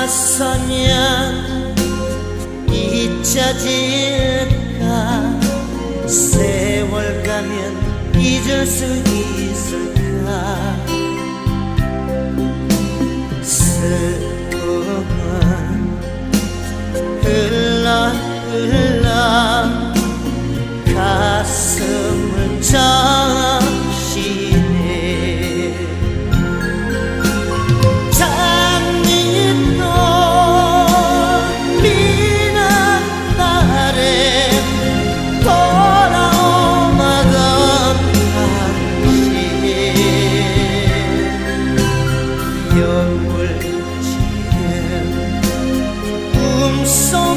돌아서면 잊혀질까? 세월 가면 잊을 수 있을까? 슬픔은 흘러 흘러 연불 지내 꿈속